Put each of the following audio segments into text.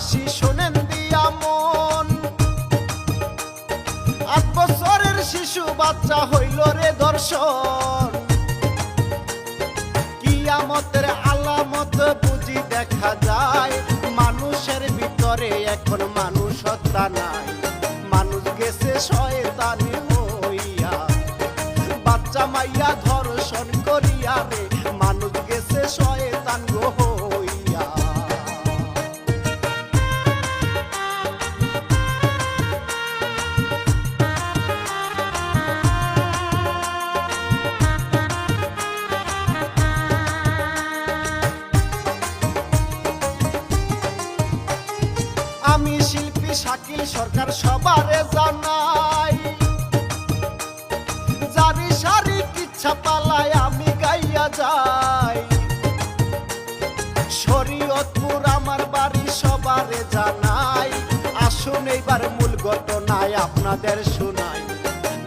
হাসি শোনেন দিয়া মন। আট বছরের শিশু বাচ্চা হইল রে দর্শন। কিয়ামতের আলামত বুঝি দেখা যায়, মানুষের ভিতরে এখন মানুষ নাই। মানুষ গেছে শয়তানি হইয়া। বাচ্চা মাইয়া ধর্ষণ করিয়া রে, মানুষ গেছে শয়তান গো কিচ্ছা পালায় আমি গাইয়া যাই। শরীয়তপুর আমার বাড়ি সবারে জানাই। আসুন এইবার মূল ঘটনায় আপনাদের শোনাই।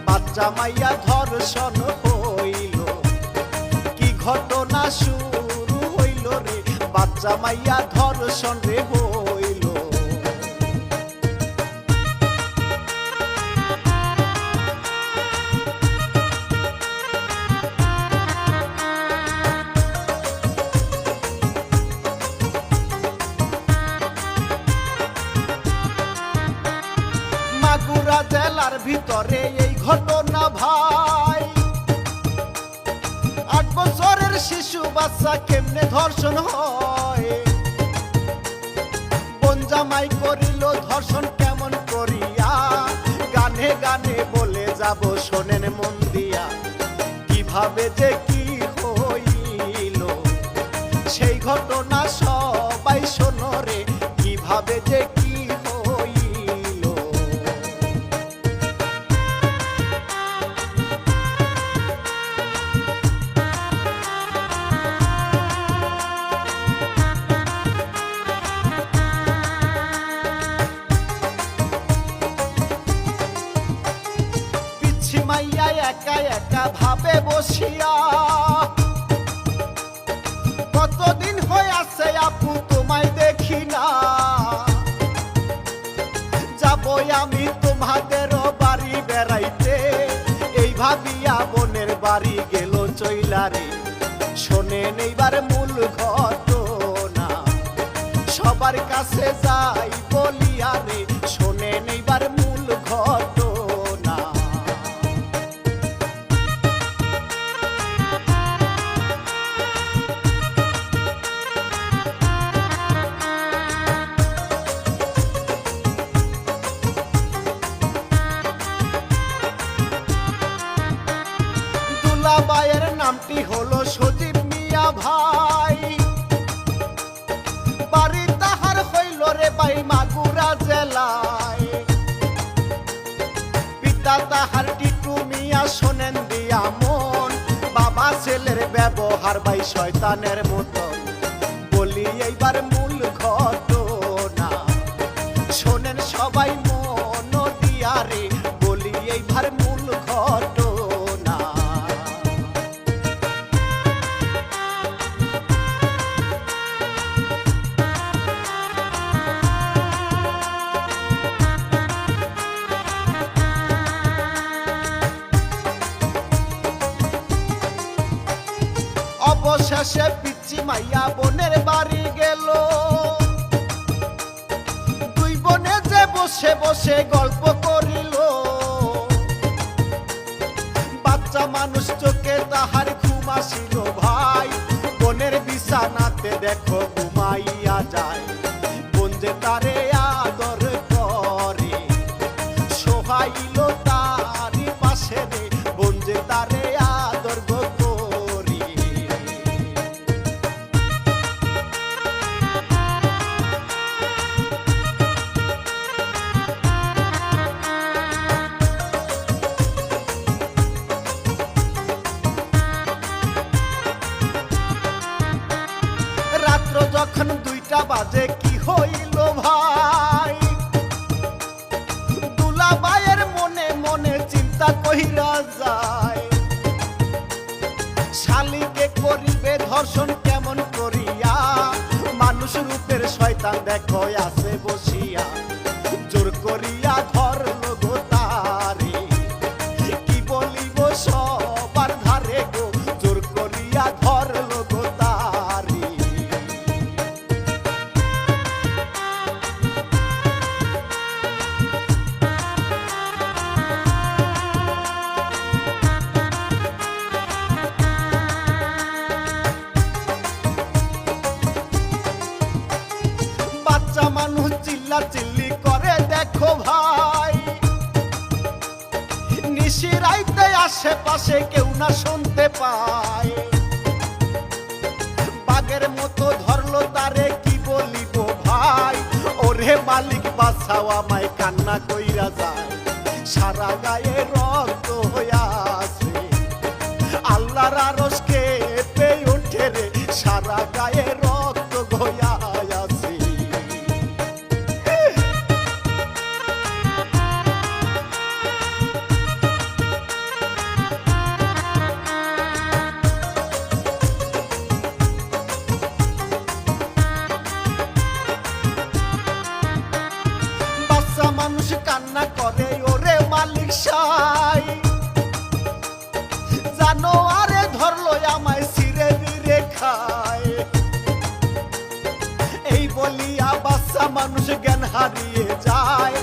বাচ্চা মাইয়া ধর্ষণ হইল। কি ঘটনা শুরু হইল রে? বাচ্চা মাইয়া ধর্ষণ রে হইল বছরের শিশু, বাচ্চা কেমনে ধর্ষণ হয়? বনজামাই করিল, ধর্ষণ কেমন করিয়া? গানে গানে বলে যাব, শোনেন মন দিয়া, কীভাবে যে কি হইল? সেই ঘটনা সবাই মাইয়া একা একা ভাবে বসিয়া। কতদিন হয়ে আছে আপু, তোমায় দেখি না। যাবই আমি তোমাদের বাড়ি বেড়াইতে। এই ভাবিয়া বোনের বাড়ি গেল চইলারে শোনেন এইবার মূল ঘটনা। সবার কাছে যাই বলিয়া রে দুলাবাইয়ের নামটি হলো সজীব মিয়া ভাই। বাড়ি তাহার হইল রে বাই মাগুরা জেলায়। পিতা তাহার টিটু মিয়া শোনেন দিয়া মন, বাবা ছেলের ব্যবহার বাই শয়তানের মতন। অবশেষে পিচ্ছি মাইয়া বোনের বাড়ি গেল। দুই বোনে যে বসে বসে গল্প করিল। বাচ্চা মানুষ চোখে তাহার ঘুম আসিল ভাই। বোনের বিছানাতে দেখো ঘুমাইয়া যায়। বোন যে তারে আদর দুইটা বাজে আশেপাশে কেউ না শুনতে পায়। বাঘের মতো ধরলো তারে, কি বলিব ভাই? ওরে মালিক বাসাও আমায় কান্না কইরা যায়। সারা গায়ে রক্ত হইয়া ধরলো আমায় সিরে বিরে খায় এই বলিয়া বাচ্চা মানুষ জ্ঞান হারিয়ে যায়।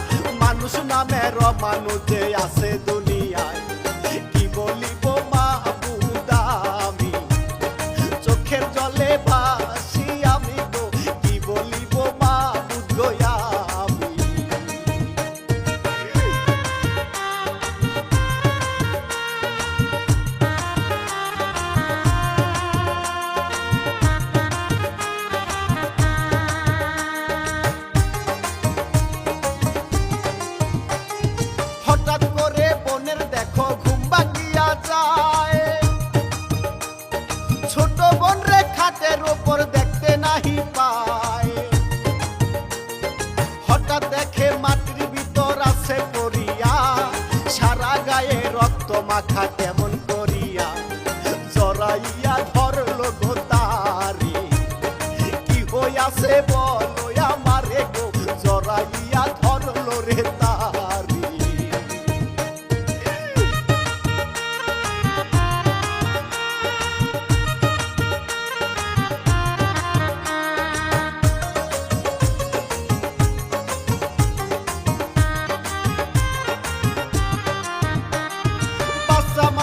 মানুষ নামের মানুষ যে আছে দুনিয়ায়।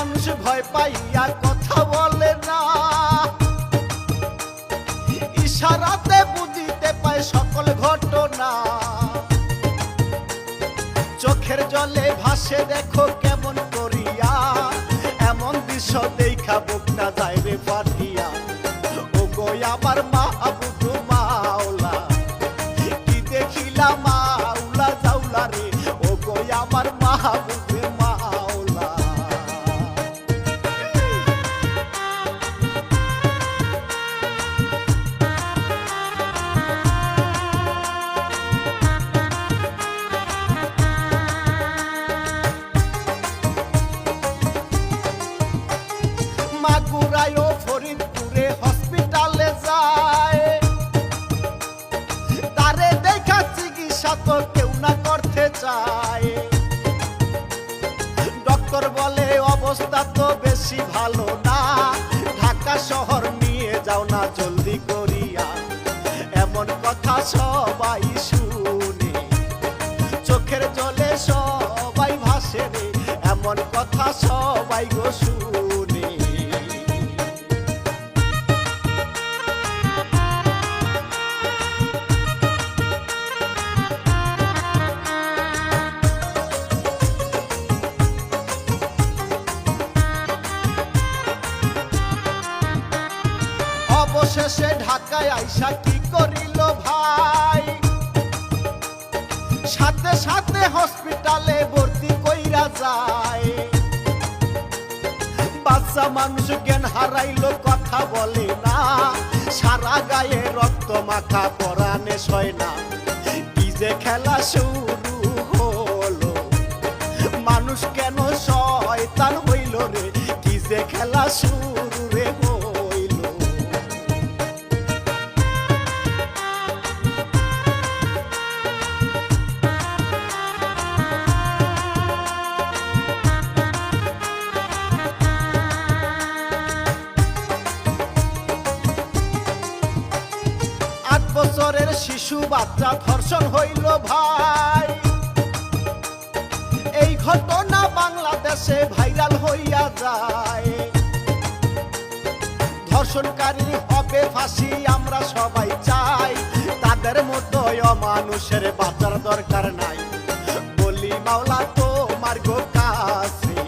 মানুষ ভয় পাইয়া কথা বলে না। ইশারাতে বুঝিতে পায় সকল ঘটনা। চোখের জলে ভাসে দেখো কেমন করিয়া। এমন দৃশ্য দেখা বুকটা যায় রে ডক্টর বলে, অবস্থা তো বেশি ভালো না। ঢাকা শহর নিয়ে যাও না, জলদি করিয়া। এমন কথা সবাই শুনে। চোখের জলে সবাই ভাসে রে। এমন কথা সবাই গো শুনে। অবশেষে ঢাকায় আইসা কি করিল ভাই? সাথে সাথে হসপিটালে ভর্তি কইরা যায়। বাচ্চা মানুষ জ্ঞান হারাইলো, কথা বলে না। সারা গায়ে রক্ত মাখা পরানে সয় না। কি যে খেলা শুরু হলো। মানুষ কেন শয়তান হইল রে? কি যে খেলা শুরু শিশু বাচ্চা ধর্ষণ হইল ভাই। এই ঘটনা বাংলাদেশে ভাইরাল হইয়া যায়। ধর্ষণকারী হবে ফাঁসি আমরা সবাই চাই। তাদের মতো মানুষের বাঁচার দরকার নাই। বলি মাওলা তো মার্গ কাছে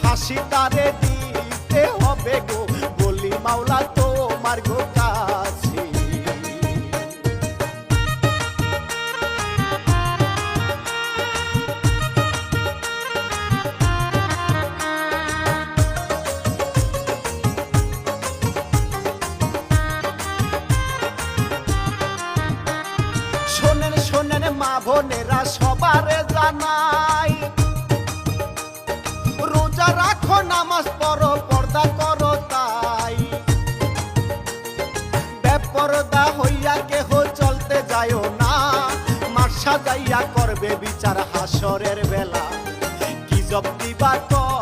ফাঁসি তারে দিতে হবে গো। বলি মাওলা, তোমার গো সাজাইয়া করবে বিচার হাসরের বেলা। কি জব দিবা কর